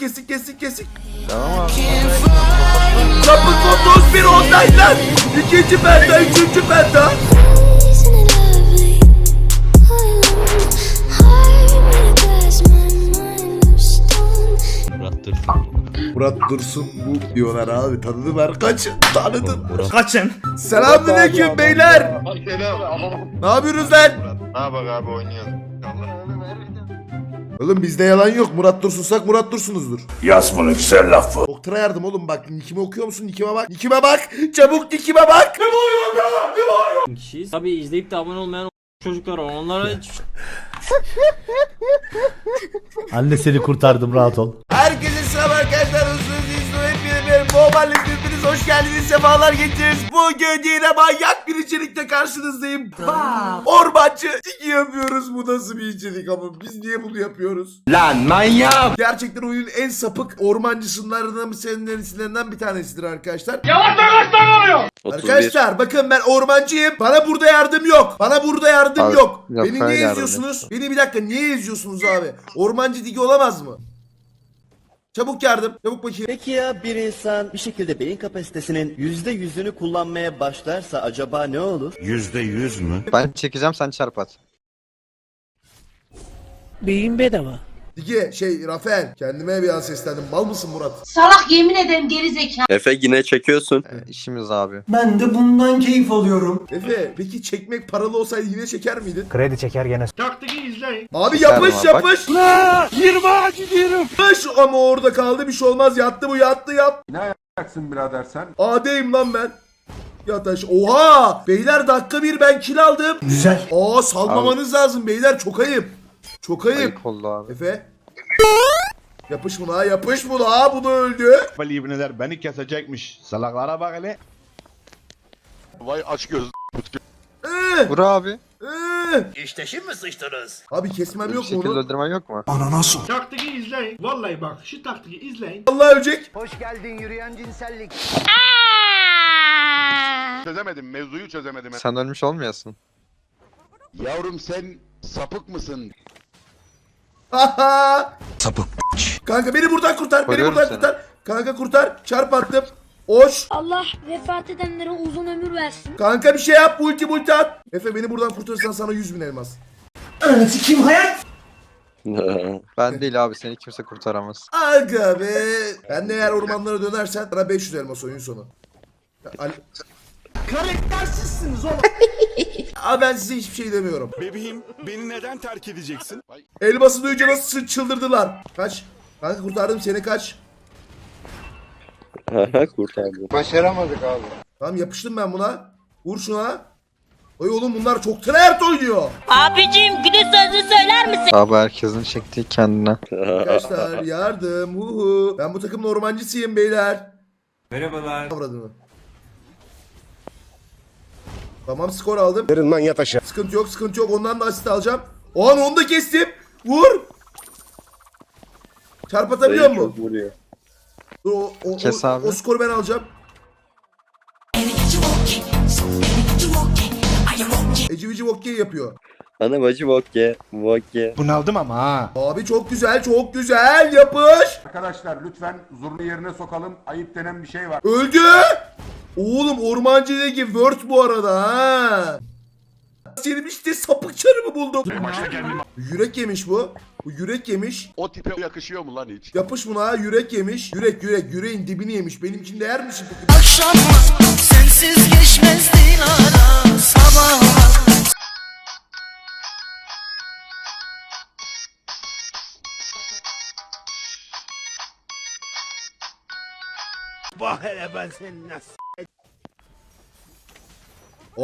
kesik kesik kesik. Tamam abi. Çapık 31 online lan. İkinci penta, üçüncü penta. Murat Dursun. Murat Dursun bu diyorlar abi. Tanıdım ver. Kaçın. Tanıdım. Murat. Kaçın. Selamünaleyküm beyler. Ne yapıyorsunuz lan? Ne yapak abi oynuyoruz. Oğlum bizde yalan yok. Murat Dursunsak Murat Dursunuzdur. Yaz bunu güzel lafı. Doktora yardım oğlum bak. Nikime okuyor musun? Nikime bak. Nikime bak. Çabuk Nikime bak. Ne bağırıyorsun ya? Ne bağırıyorsun? kişiyiz. Tabii izleyip de abone olmayan çocuklar var. Onlara Anne seni kurtardım rahat ol. Herkese selam arkadaşlar. Hızlınız izleyin. Hepiniz bombarlık hepiniz hoş geldiniz. Sefalar getirdiniz. Bugün yine manyak bir içerikte karşınızdayım. Ormancı Tiki yapıyoruz. Bu nasıl bir içerik ama biz niye bunu yapıyoruz? Lan manyak. Gerçekten oyunun en sapık ormancısından isimlerinden bir tanesidir arkadaşlar. 31. Arkadaşlar bakın ben ormancıyım. Bana burada yardım yok. Bana burada yardım Abi, yok. yok, Beni ben niye yardım izliyorsunuz? Beni bir dakika niye izliyorsunuz abi? Ormancı digi olamaz mı? Çabuk yardım. Çabuk bakayım. Peki ya bir insan bir şekilde beyin kapasitesinin yüzde yüzünü kullanmaya başlarsa acaba ne olur? Yüzde yüz mü? Ben çekeceğim sen çarp at. Beyin bedava. Digi şey Rafael kendime bir an seslendim. Mal mısın Murat? Salak yemin ederim geri. Efe yine çekiyorsun. İşimiz abi. Ben de bundan keyif alıyorum. Efe peki çekmek paralı olsaydı yine çeker miydin? Kredi çeker gene. Abi Çeker yapış ama bak. yapış. 20 gidiyorum. Yapış ama orada kaldı bir şey olmaz. Yattı bu yattı yat. Ne yapacaksın birader sen? Adeyim lan ben. Yataş. Oha! Beyler dakika bir ben kill aldım. Güzel. Aa salmamanız lazım beyler çok ayıp. Çok ayıp. Ayıp oldu abi. Efe. Yapış buna yapış buna bu da öldü. Vali ibneler beni kesecekmiş. Salaklara bak hele. Vay aç göz. Ee, Vur abi. ee. İşte şimdi sıçtınız. Abi kesmem Bir yok mu şekilde onu? öldürmen yok mu? Taktiği izleyin. Vallahi bak şu taktiği izleyin. Allah ölecek. Hoş geldin yürüyen cinsellik. Çözemedim mevzuyu çözemedim. Sen ölmüş olmayasın. Yavrum sen sapık mısın? Haha. Kanka beni buradan kurtar. Beni buradan seni. kurtar. Kanka kurtar. Çarp attım. Oş. Allah vefat edenlere uzun ömür versin. Kanka bir şey yap. Multi multi at. Efe beni buradan kurtarırsan sana 100 bin elmas. Evet kim hayat? Ben değil abi seni kimse kurtaramaz. Aga be. Ben de eğer ormanlara dönersen sana 500 elmas oyun sonu. Ya, Ali... Karaktersizsiniz oğlum. Aa, ben size hiçbir şey demiyorum. Bebeğim beni neden terk edeceksin? Elması duyunca nasıl çıldırdılar. Kaç. Kanka kurtardım seni kaç. Kurtardım. Tamam yapıştım ben buna. Vur şuna. Oy oğlum bunlar çok tryhard oynuyor. Abicim günün sözünü söyler misin? Abi herkesin çektiği kendine. Arkadaşlar yardım. Huhu. Ben bu takımın ormancısıyım beyler. Merhabalar. Avradını. Tamam skor aldım. Verin lan yat aşağı. Sıkıntı yok sıkıntı yok. Ondan da asist alacağım. O an onu da kestim. Vur. Çarp atabiliyor mu? vuruyor. Dur o, o, Kes o, abi. o skoru ben alacağım. Eci vici okey yapıyor. Ana bacı bokke. Bokke. Bunaldım ama ha. Abi çok güzel çok güzel yapış. Arkadaşlar lütfen zurnu yerine sokalım. Ayıp denen bir şey var. Öldü. Oğlum ormancıdaki word bu arada ha. Senin işte sapık çarımı buldum. Yürek yemiş bu. Bu yürek yemiş. O tipe yakışıyor mu lan hiç? Yapış buna yürek yemiş. Yürek yürek yüreğin dibini yemiş. Benimkinde yer misin peki? Akşam sensiz geçmez ara sabah. Bak hele ben senin nasıl.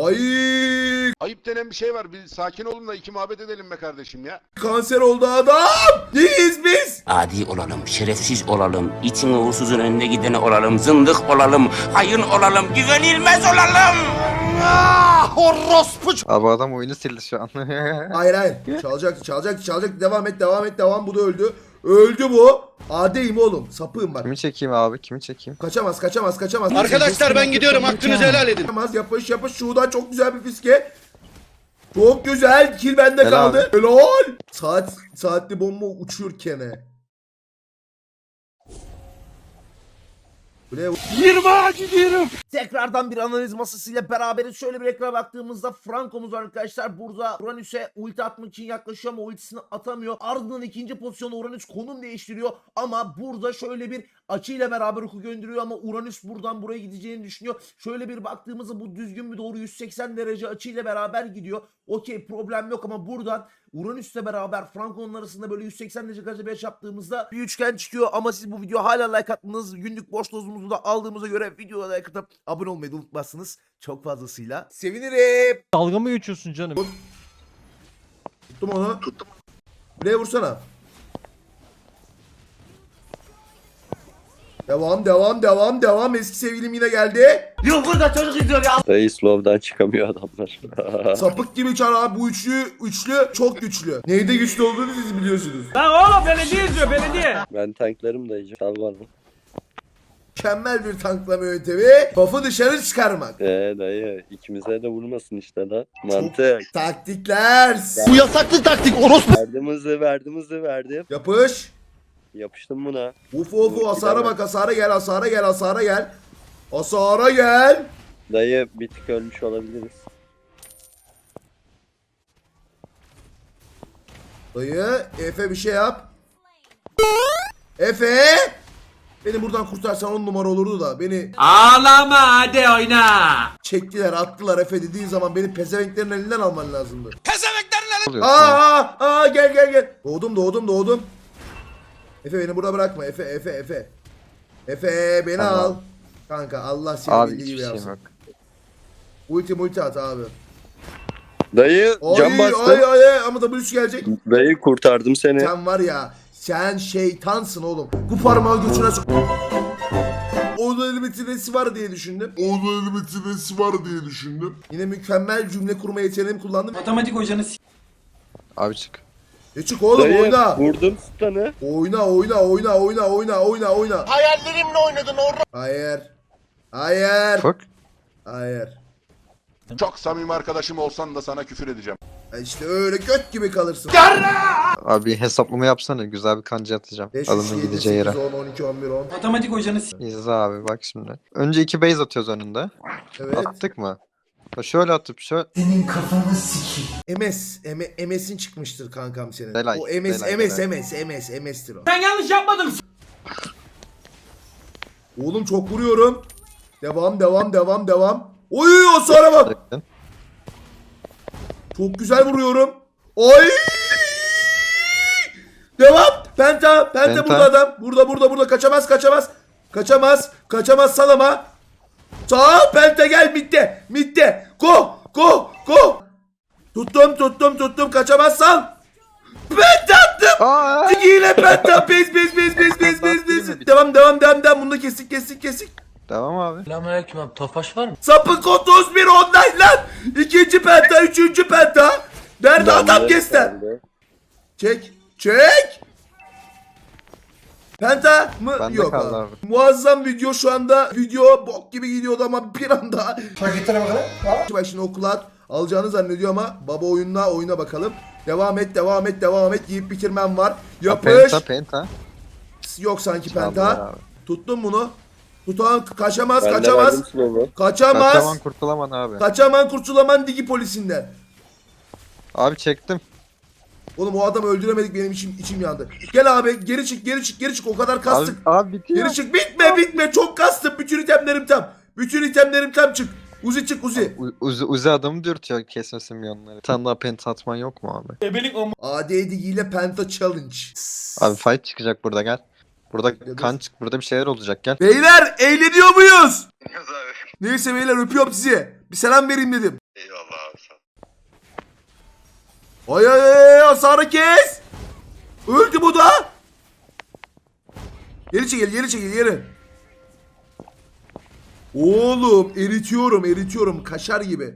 Ay Ayıp denen bir şey var. Bir sakin olun da iki muhabbet edelim be kardeşim ya. kanser oldu adam. Neyiz biz? Adi olalım, şerefsiz olalım, itin uğursuzun önüne gideni olalım, zındık olalım, hayın olalım, güvenilmez olalım. Abi adam oyunu sildi şu an. Hayır hayır. Çalacaktı çalacaktı çalacaktı. Devam et devam et devam. Bu da öldü. Öldü bu. Adeyim oğlum. Sapığım bak. kimi çekeyim abi kimi çekeyim? Kaçamaz kaçamaz kaçamaz. Arkadaşlar ben gidiyorum hakkınızı helal edin. Kaçamaz yapış yapış. Şuradan çok güzel bir fiske. Çok güzel. Kill bende Helal. kaldı. Helal. Saat saatli bomba uçuyor kene. Buraya 20 gidiyorum. Tekrardan bir analiz masasıyla beraberiz. Şöyle bir ekrana baktığımızda Franco'muz var arkadaşlar. Burada Uranüs'e ulti atmak için yaklaşıyor ama ultisini atamıyor. Ardından ikinci pozisyonda Uranüs konum değiştiriyor. Ama burada şöyle bir açıyla beraber oku gönderiyor ama Uranüs buradan buraya gideceğini düşünüyor. Şöyle bir baktığımızda bu düzgün bir doğru 180 derece açıyla beraber gidiyor. Okey problem yok ama buradan Uranüs'le beraber Franco'nun arasında böyle 180 derece kaçta beş yaptığımızda bir üçgen çıkıyor ama siz bu video hala like atmanız günlük boş dozumuzu da aldığımıza göre videoya like atıp abone olmayı da unutmazsınız. Çok fazlasıyla sevinirim. Dalga mı geçiyorsun canım? Tuttum onu. Tuttum. Buraya vursana. Devam devam devam devam eski sevgilim yine geldi. Dayı slow'dan çıkamıyor adamlar. Sapık gibi çar abi bu üçlü üçlü çok güçlü. Neyde güçlü olduğunu siz biliyorsunuz. Lan oğlum belediye izliyor belediye. ben tanklarım dayıcım. Sal var mı? Mükemmel bir tanklama yöntemi. Buff'ı dışarı çıkarmak. Ee dayı ikimize de vurmasın işte da. Mantık. Taktikler. Bu yasaklı taktik orospu. Verdim hızı verdim hızı verdim. Yapış. Yapıştım buna. Ufu ufu hasara bak hasara gel hasara gel hasara gel. Hasara gel. Dayı bir tık ölmüş olabiliriz. Dayı Efe bir şey yap. Efe. Beni buradan kurtarsan on numara olurdu da beni Ağlama hadi oyna. çektiler attılar Efe dediğin zaman beni pezevenklerin elinden alman lazımdı. oluyor? Aa, aa, aa gel gel gel. Doğdum doğdum doğdum. Efe beni burada bırakma Efe Efe Efe. Efe beni Tamam. al. Kanka Allah seni Abi bildiği hiçbir gibi şeyim yapsın. yok. Ulti multi at abi. Dayı can Ay bastım. ay ay ay, ama W'su gelecek. Dayı kurtardım seni. Sen var ya sen şeytansın oğlum. Bu parmağı göçüne sok. Orada elimetresi var diye düşündüm. Orada elimetresi var diye düşündüm. Yine mükemmel cümle kurma yeteneğimi kullandım. Matematik hocanı s- Abi çık. E çık oğlum Dayı oyna. vurdum stun'ı. Oyna oyna oyna oyna oyna oyna oyna. Hayallerimle oynadın orada. Hayır. Hayır. Fuck. Hayır. Çok samimi arkadaşım olsan da sana küfür edeceğim. Ha İşte öyle göt gibi kalırsın. Abi bir hesaplama yapsana. Güzel bir kanca atacağım. 5, Alının 7, gideceği 8, yere. 10, 12, 11, 10. Matematik hocanı s- İzle abi bak şimdi. Önce iki base atıyoruz önünde. Evet. Attık mı? Ha Şöyle atıp şöyle. MS. M- MS'in çıkmıştır kankam senin. Delay, O MS, delay, MS, delay. MS, MS, MS'tir o. Ben yanlış yapmadım. Oğlum çok vuruyorum. Devam, devam, devam, devam. Oy o sonra bak. Çok güzel vuruyorum. Oy! Devam. Penta, penta, Penta. burada adam. Burada, burada, burada. Kaçamaz, kaçamaz. Kaçamaz, kaçamaz salama. Sağ penta gel mitte. Mitte. Tuttum, tuttum, tuttum. Kaçamaz sal. Penta attım. Aa! Digiyle penta. Pes, pes, pes, pes, pes, pes, pes. Devam, devam, devam, devam. Bunu da kestik, kestik, kestik. Devam abi. Sapık 31 online lan. İkinci penta, üçüncü penta. Nerede adam kesten? Çek. Çek. Penta mı? Bende Yok kaldı abi. abi. Muazzam video şu anda. Video bok gibi gidiyordu ama bir anda. Bak şimdi okula at. Alacağını zannediyor ama baba oyununa oyuna bakalım. Devam et, devam et, devam et. Yiyip bitirmem var. Ha, Yapış. Penta penta. Yok sanki penta. abi. Tuttum bunu. Tutan kaçamaz, Ben kaçamaz. Kaçamaz. Kaçaman kurtulaman abi. Kaçaman kurtulaman digi polisinden. Abi çektim. Oğlum o adamı öldüremedik benim içim içim yandı. Gel abi geri çık geri çık geri çık o kadar Abi, kastık. abi bitiyor. Geri çık bitme bitme çok kastım bütün itemlerim tam. Bütün itemlerim tam çık. Uzi çık Uzi. U- Uzi, Uzi adamı dürtüyor kesmesin milyonları. Bir tane daha penta atman yok mu abi? AD digiyle Penta Challenge. Abi fight çıkacak burada gel. Burada kan çık burada bir şeyler olacak gel. Beyler eğleniyor muyuz? Neyse beyler öpüyorum sizi. Bir selam vereyim dedim. Eyvallah abi. Ay ay ay ay, hasarı kes. Öldü bu da. Geri çekil geri çekil geri. Oğlum eritiyorum eritiyorum kaşar gibi.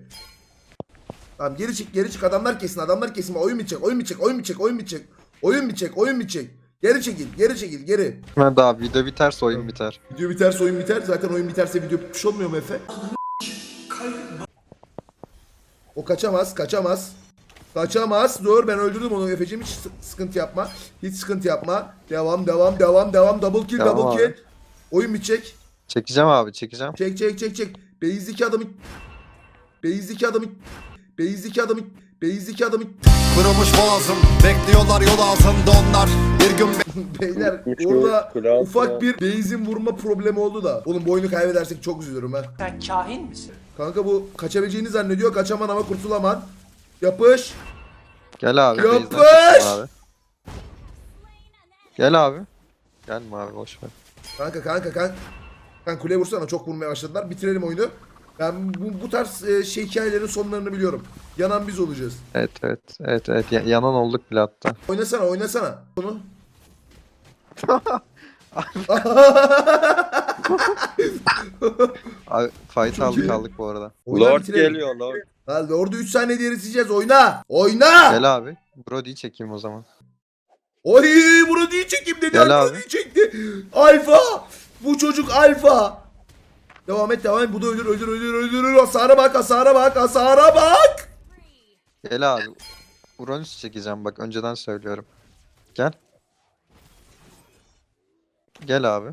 Tamam geri çık geri çık adamlar kesin adamlar kesin oyun bitecek oyun bitecek oyun bitecek oyun bitecek oyun bitecek oyun bitecek. Geri çekil geri çekil geri. Ben daha video biterse oyun biter. Video biterse oyun biter zaten oyun biterse video bitmiş olmuyor mu Efe? O kaçamaz kaçamaz. Kaçamaz. Dur ben öldürdüm onu Efe'cim hiç sı- sıkıntı yapma. Hiç sıkıntı yapma. Devam devam devam devam. Double kill Devam double abi. kill. Oyun bitecek. Çekeceğim abi çekeceğim. Çek çek çek çek. Beyzdeki adamı. Beyzdeki adamı. Beyzdeki adamı. Beyzdeki adamı. Kırılmış boğazım Bekliyorlar yol altında onlar Bir gün Beyler orada altı ufak bir beyzin vurma problemi oldu da. Oğlum bu oyunu kaybedersek çok üzülürüm ha. Sen kahin misin? Kanka bu kaçabileceğini zannediyor. Kaçaman ama kurtulaman. Yapış. Gel abi. Yapış! çıktım abi. Gel abi. Gelme abi boş ver. Kanka kanka kanka. Kanka kuleye vursana çok vurmaya başladılar. Bitirelim oyunu. Ben bu, bu tarz e, şey hikayelerin sonlarını biliyorum. Yanan biz olacağız. Evet evet. Evet evet. Ya- yanan olduk bile hatta. Oynasana oynasana. Bunu. Abi fight aldık aldık bu arada. Oyna Lord bitirelim. geliyor Lord. Ha, Lord'u 3 saniye diye eriteceğiz. Oyna. Oyna. Gel abi. Brody'yi çekeyim o zaman. Oy bunu çekeyim dedi. Gel Gel abi. çekti. Alfa. Bu çocuk alfa. Devam et devam et. Bu da ölür ölür ölür ölür. ölür. Hasara bak hasara bak hasara bak. Gel abi. Uranüs çekeceğim bak önceden söylüyorum. Gel. Gel abi.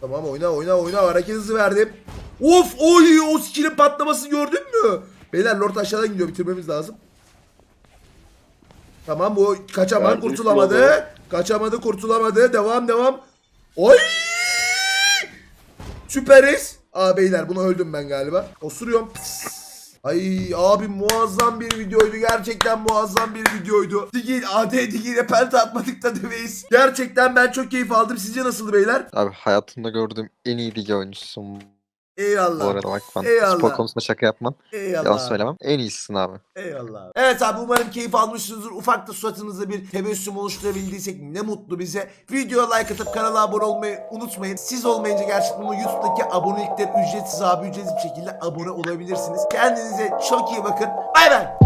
Tamam oyna oyna oyna hareket hızı verdim. Of oy o skill'in patlaması gördün mü? Beyler Lord aşağıdan gidiyor bitirmemiz lazım. Tamam bu kaçaman Verdim, kurtulamadı. Kaçamadı kurtulamadı. Devam devam. Oy! Süperiz. Aa buna öldüm ben galiba. Osuruyorum. Pıs. Ay abi muazzam bir videoydu. Gerçekten muazzam bir videoydu. Digil AD Digil'e pelt atmadık da demeyiz. Gerçekten ben çok keyif aldım. Sizce nasıldı beyler? Abi hayatımda gördüğüm en iyi ligi oyuncusun Eyvallah. bu arada bak ben Eyvallah. spor konusunda şaka yapmam. Eyvallah. Yalan söylemem. En iyisisin abi. Eyvallah. Evet abi umarım keyif almışsınızdır. Ufak da suratınızda bir tebessüm oluşturabildiysek ne mutlu bize. Videoya like atıp kanala abone olmayı unutmayın. Siz olmayınca gerçekten o YouTube'daki abonelikler ücretsiz abi ücretsiz bir şekilde abone olabilirsiniz. Kendinize çok iyi bakın. Bay bay.